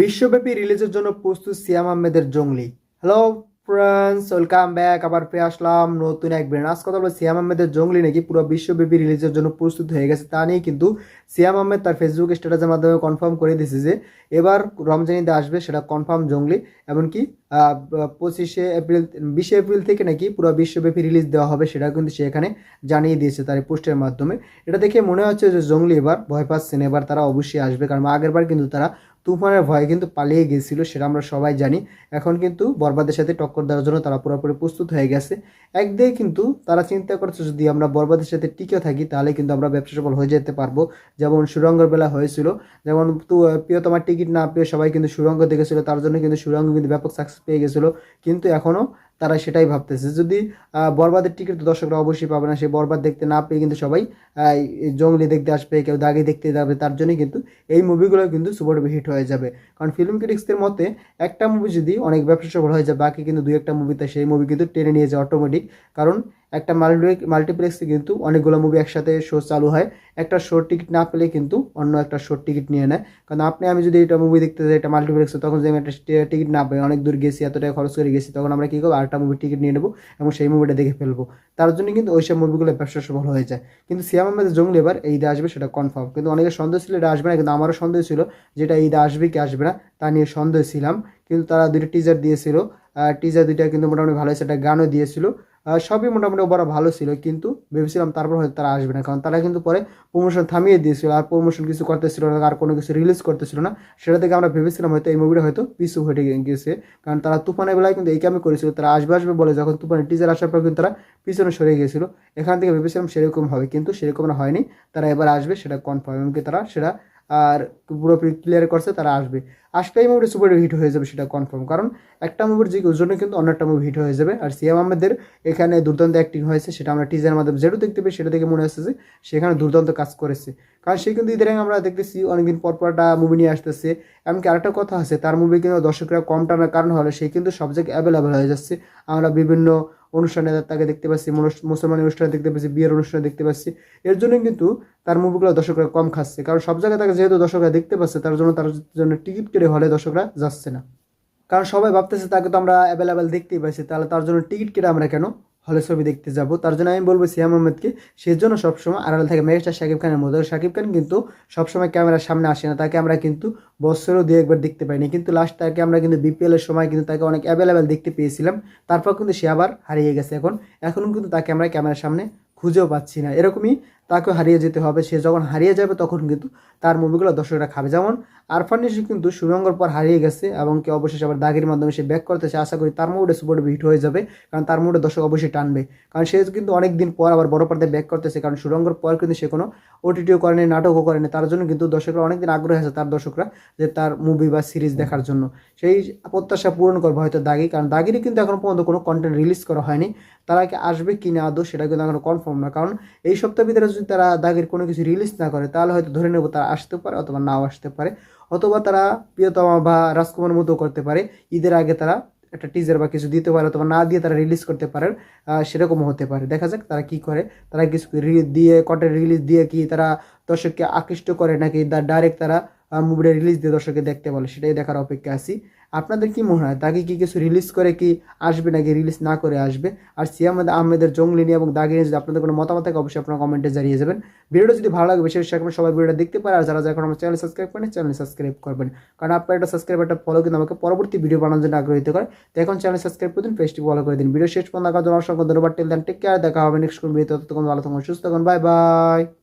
বিশ্বব্যাপী রিলিজের জন্য প্রস্তুত সিয়াম আহমেদের জঙ্গলি। হ্যালো ফ্রেন্ডস ওয়েলকাম ব্যাক আবার ফিরে আসলাম নতুন এক ব্রেন আজ কথা বলব সিয়াম আহমেদের জঙ্গলি নাকি পুরো বিশ্বব্যাপী রিলিজের জন্য প্রস্তুত হয়ে গেছে তা নিয়ে কিন্তু সিয়াম আহমেদ তার ফেসবুক স্ট্যাটাসের মাধ্যমে কনফার্ম করে দিয়েছে যে এবার রমজানিতে আসবে সেটা কনফার্ম জঙ্গলি। এমনকি পঁচিশে এপ্রিল, বিশে এপ্রিল থেকে নাকি পুরো বিশ্বব্যাপী রিলিজ দেওয়া হবে সেটা কিন্তু সে এখানে জানিয়ে দিয়েছে তার পোস্টের মাধ্যমে। এটা দেখে মনে হচ্ছে যে জঙ্গলি এবার ভয় পাচ্ছেন এবার তারা অবশ্যই আসবে। কারণ আগেরবার কিন্তু তারা তুফানের ভয়ে কিন্তু পালিয়ে গেছিল, সেটা আমরা সবাই জানি। এখন কিন্তু বরবাদের সাথে টক্কর দেওয়ার জন্য তারা পুরোপুরি প্রস্তুত হয়ে গেছে। একদিকে কিন্তু তারা চিন্তা করছে, যদি আমরা বরবাদের সাথে টিকে থাকি, তাহলে কিন্তু আমরা ব্যবসা সফল হয়ে যেতে পারব। যেমন সুরঙ্গের বেলা হয়েছিল, যেমন তু প্রিয়তমার টিকিট না পেয়ে সবাই কিন্তু সুরঙ্গ দেখেছিল, তার জন্য কিন্তু সুরঙ্গ কিন্তু ব্যাপক সাকসেস পেয়ে গেছিল। কিন্তু এখনও তারা সেটাই ভাবতেছে। যদি বরবাদের টিকিট তো দর্শকরা অবশ্যই পাবে না, সে বরবাদ দেখতে না পেয়ে কিন্তু সবাই জঙ্গলি দেখতে আসবে, কেউ দাগে দেখতে যাবে, তার জন্যই কিন্তু এই মুভিগুলো কিন্তু সুপার হিট হয়ে যাবে। কারণ ফিল্ম ক্রিটিক্সদের মতে, একটা মুভি যদি অনেক ব্যবসা সফল হয়ে যায়, বাকি কিন্তু দুই একটা মুভিতে সেই মুভি কিন্তু টেনে নিয়ে যায় অটোমেটিক কারণ একটা মাল্টি মাল্টিপ্লেক্সে কিন্তু অনেকগুলো মুভি একসাথে শো চালু হয়। একটা শোর টিকিট না পেলে কিন্তু অন্য একটা শোর টিকিট নিয়ে নেয়। কারণ আপনি, আমি যদি এটা মুভি দেখতে যাই এটা মাল্টিপ্লেক্সে তখন যদি আমি একটা টিকিট না পাই, অনেক দূর গেছি এত টাকা খরচ করে গেছি, তখন আমরা কী করব? আরেকটা মুভি টিকিট নিয়ে নেব এবং সেই মুভিটা দেখে ফেলব। তার জন্য কিন্তু ওইসব মুভিগুলো ব্যবসা সফল হয়ে যায়। কিন্তু সিয়াম আহমেদের জঙ্গলি এবার ঈদে আসবে, সেটা কনফার্ম কিন্তু অনেকের সন্দেহ ছিল এটা আসবে না, কিন্তু আমারও সন্দেহ ছিল যেটা ঈদে আসবে কি আসবে না, তা নিয়ে সন্দেহ ছিলাম। কিন্তু তারা দুটো টিজার দিয়েছিল টিজার দুইটা কিন্তু মোটামুটি ভালো হয়েছে একটা গানও দিয়েছিল। সবই মোটামুটি ওরা ভালো ছিল, কিন্তু ভেবেছিলাম তারপর হয়তো তারা আসবে না, কারণ তারা কিন্তু পরে প্রমোশন থামিয়ে দিয়েছিল, আর প্রমোশন কিছু করতেছিল না, আর কোনো কিছু রিলিজ করতেছিল না। সেটা থেকে আমরা ভেবেছিলাম হয়তো এই মুভিটা হয়তো পিছু হটে গিয়েছে কারণ তারা তুফানের বেলায় কিন্তু এই কামই করেছিল, তারা আসবে আসবে বলে যখন তুফানের টিজার আসার পর কিন্তু তারা পিছনে সরে গিয়েছিল এখান থেকে ভেবেছিলাম সেরকম হবে, কিন্তু সেরকম হয়নি। তারা এবার আসবে, সেটা কনফার্ম এমনকি তারা সেটা আর পুরোপুরি ক্লিয়ার করছে, তারা আসবে। আসলেই মুভিটা সুপার হিট হয়ে যাবে, সেটা কনফার্ম কারণ একটা মুভির যে জন্য কিন্তু অন্য একটা মুভি হিট হয়ে যাবে। আর সিয়াম আহমেদের এখানে দুর্দান্ত অ্যাক্টিং হয়েছে, সেটা আমরা টিজারের মাধ্যমে যেটা দেখতে পাই সেটা দেখে মনে হচ্ছে যে সেখানে দুর্দান্ত কাজ করেছে। কারণ সে কিন্তু ইদানিং আমরা দেখতেছি, অনেকদিন পর পর একটা মুভি নিয়ে আসতেছে। এমনকি আরেকটা কথা আছে, তার মুভি কিন্তু দর্শকরা কম টানার কারণ হলে সে কিন্তু সব জায়গায় অ্যাভেলেবেল হয়ে যাচ্ছে। আমরা বিভিন্ন অনুষ্ঠানে তাকে দেখতে পাচ্ছি মুসলমানের মুসলমান অনুষ্ঠানে দেখতে পাচ্ছি, বিয়ের অনুষ্ঠানে দেখতে পাচ্ছি। এর জন্য কিন্তু তার মুভিগুলো দর্শকরা কম খাচ্ছে। কারণ সব জায়গায় তাকে যেহেতু দর্শকরা দেখতে পাচ্ছে, তার জন্য তার জন্য টিকিট কেটে হলে দর্শকরা যাচ্ছে না। কারণ সবাই ভাবতেছে তাকে তো আমরা অ্যাভেলেবেল দেখতেই পাইছি তাহলে তার জন্য টিকিট কেটে আমরা কেন হলে ছবি দেখতে যাব। তার জন্য আমি বলব সিয়াম আহমেদকে। সেই জন্য সবসময় আড়াল থাকে মেগাস্টার শাকিব খানের মতো। শাকিব খান কিন্তু সবসময় ক্যামেরার সামনে আসে না। তাকে আমরা কিন্তু বছরও দু একবার দেখতে পাইনি। কিন্তু লাস্ট তাকে আমরা কিন্তু বিপিএল এর সময় কিন্তু তাকে অনেক অ্যাভেলেবেল দেখতে পেয়েছিলাম। তারপর কিন্তু সে আবার হারিয়ে গেছে এখন। এখন কিন্তু তাকে আমরা ক্যামেরার সামনে খুঁজেও পাচ্ছি না। এরকমই তাকে হারিয়ে যেতে হবে। সে যখন হারিয়ে যাবে তখন কিন্তু তার মুভিগুলো দর্শকরা খাবে। যেমন আরফান নিশি কিন্তু সুরঙ্গর পর হারিয়ে গেছে এবং কি অবশেষে আবার দাগের মাধ্যমে সে ব্যাক করতেছে। আশা করি তার মুভে সুপার হিট হয়ে যাবে, কারণ তার মুভে দর্শক অবশ্যই টানবে। কারণ সে কিন্তু অনেক দিন পর আবার বড় পর্দায় ব্যাক করতেছে, কারণ সুরঙ্গর পর কিন্তু সে কোনো ওটিটিও করেনি, নাটকও করেনি। তার জন্য কিন্তু দর্শকরা অনেকদিন আগ্রহ আছে তার দর্শকরা, যে তার মুভি বা সিরিজ দেখার জন্য। সেই প্রত্যাশা পূরণ করবে হয়তো দাগি, কারণ দাগিরই কিন্তু এখনও পর্যন্ত কোনো কন্টেন্ট রিলিজ করা হয়নি। তারা কি আসবে কি না আদৌ সেটা কিন্তু এখনও কনফার্ম না। কারণ এই সপ্তাহের ভিতরে যদি তারা দাগের কোনো কিছু রিলিজ না করে, তাহলে হয়তো ধরে নেব তারা আসতে পারে অথবা নাও আসতে পারে। অথবা তারা প্রিয়তমা বা রাজকুমার মতো করতে পারে। ঈদের আগে তারা একটা টিজার বা কিছু দিতে পারে অথবা না দিয়ে তারা রিলিজ করতে পারেন সেরকম হতে পারে। দেখা যাক তারা কি করে। তারা কিছু রিলিজ দিয়ে কটের রিলিজ দিয়ে কি তারা দর্শককে আকৃষ্ট করে নাকি ডাইরেক্ট তারা মুভিটা রিলিজ দিয়ে দর্শককে দেখতে বলে, সেটাই দেখার অপেক্ষা আছি। আপনাদের কি মনে হয়? তাকে কি কিছু রিলিজ করে কি আসবে নাকি রিলিজ না করে আসবে? আর সিয়াম আহমেদের জঙ্গলি নিয়ে এবং দাগি নিয়ে যদি আপনাদের কোনো মতামত থাকে, অবশ্যই আপনারা কমেন্টে জানিয়ে যাবেন। ভিডিওটা যদি ভালো লাগে বেশি বেশি করে সবাই ভিডিওটা দেখতে পারে। আর যারা যারা আমার চ্যানেল সাবস্ক্রাইব করেন চ্যানেল সাবস্ক্রাইব করবেন। কারণ আপনার একটা সাবস্ক্রাইব একটা ফলো কিন্তু আমাকে পরবর্তী ভিডিও বানানোর জন্য আগ্রহিত করে তো এখন চ্যানেল সাবস্ক্রাইব করে দিন পেজটি ফলো করে দিন। ভিডিও শেষ পর্যন্ত দেখার জন্য অসংখ্য ধন্যবাদ। টেল দেন টেক কেয়ার দেখা হবে নেক্সট কোন ভিডিওতে ততক্ষণ ভালো থাকুন, সুস্থ থাকুন। Bye bye